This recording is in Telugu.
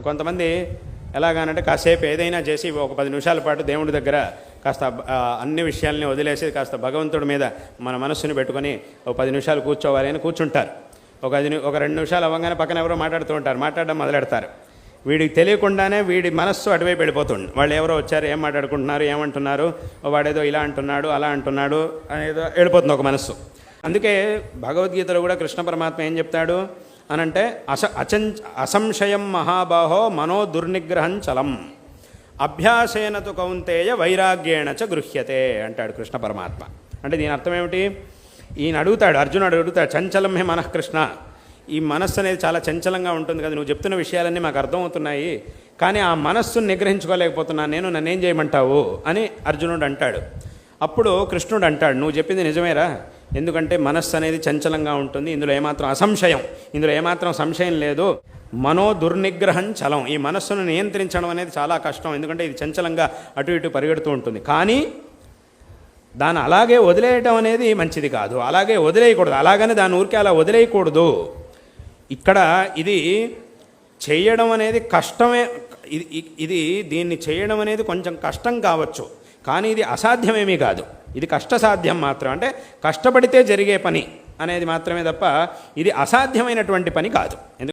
కొంతమంది ఎలాగానంటే కాసేపు ఏదైనా చేసి ఒక పది నిమిషాల పాటు దేవుడి దగ్గర కాస్త అన్ని విషయాల్ని వదిలేసి కాస్త భగవంతుడి మీద మన మనస్సుని పెట్టుకొని ఒక పది నిమిషాలు కూర్చోవాలి అని కూర్చుంటారు. ఒక ఐదు ని- ఒక రెండు నిమిషాలు అవ్వగానే పక్కన ఎవరో మాట్లాడుతూ ఉంటారు. మాట్లాడడం మొదలెడతారు. వీడికి తెలియకుండానే వీడి మనస్సు అటువైపు వెళ్ళిపోతుంది. వాళ్ళు ఎవరో వచ్చారు ఏం మాట్లాడుకుంటున్నారు ఏమంటున్నారు వాడేదో ఇలా అంటున్నాడు అలా అంటున్నాడు అనేదో వెళ్ళిపోతుంది ఒక మనస్సు. అందుకే భగవద్గీతలో కూడా కృష్ణ పరమాత్మ ఏం చెప్తాడు? అనంటే అస అచం అసంశయం మహాబాహో మనో దుర్నిగ్రహం చలం. అభ్యాసేనతు కౌంతేయ వైరాగ్యేణ చ గృహ్యతే అంటాడు కృష్ణ పరమాత్మ. అంటే దీని అర్థం ఏమిటి? ఈయన అడుగుతాడు అర్జునుడు అడుగుతాడు చంచలం హే మనః కృష్ణ ఈ మనస్సు అనేది చాలా చంచలంగా ఉంటుంది కదా నువ్వు చెప్తున్న విషయాలన్నీ మాకు అర్థమవుతున్నాయి. కానీ ఆ మనస్సును నిగ్రహించుకోలేకపోతున్నాను నేను నన్నేం చేయమంటావు? అని అర్జునుడు అంటాడు. అప్పుడు కృష్ణుడు అంటాడు నువ్వు చెప్పింది నిజమేరా? ఎందుకంటే మనస్సు అనేది చంచలంగా ఉంటుంది. ఇందులో ఏమాత్రం అసంశయం ఇందులో ఏమాత్రం సంశయం లేదు. మనో దుర్నిగ్రహం చలం. ఈ మనస్సును నియంత్రించడం అనేది చాలా కష్టం. ఎందుకంటే ఇది చంచలంగా అటు ఇటు పరిగెడుతూ ఉంటుంది. కానీ దాన్ని అలాగే వదిలేయటం అనేది మంచిది కాదు. అలాగే వదిలేయకూడదు. అలాగనే దాని ఊరికే అలా వదిలేయకూడదు. ఇక్కడ ఇది చేయడం అనేది కష్టమే ఇది ఇది దీన్ని చేయడం అనేది కొంచెం కష్టం కావచ్చు. కానీ ఇది అసాధ్యమేమీ కాదు. ఇది కష్టసాధ్యం మాత్రం. అంటే కష్టపడితే జరిగే పని అనేది మాత్రమే తప్ప ఇది అసాధ్యమైనటువంటి పని కాదు.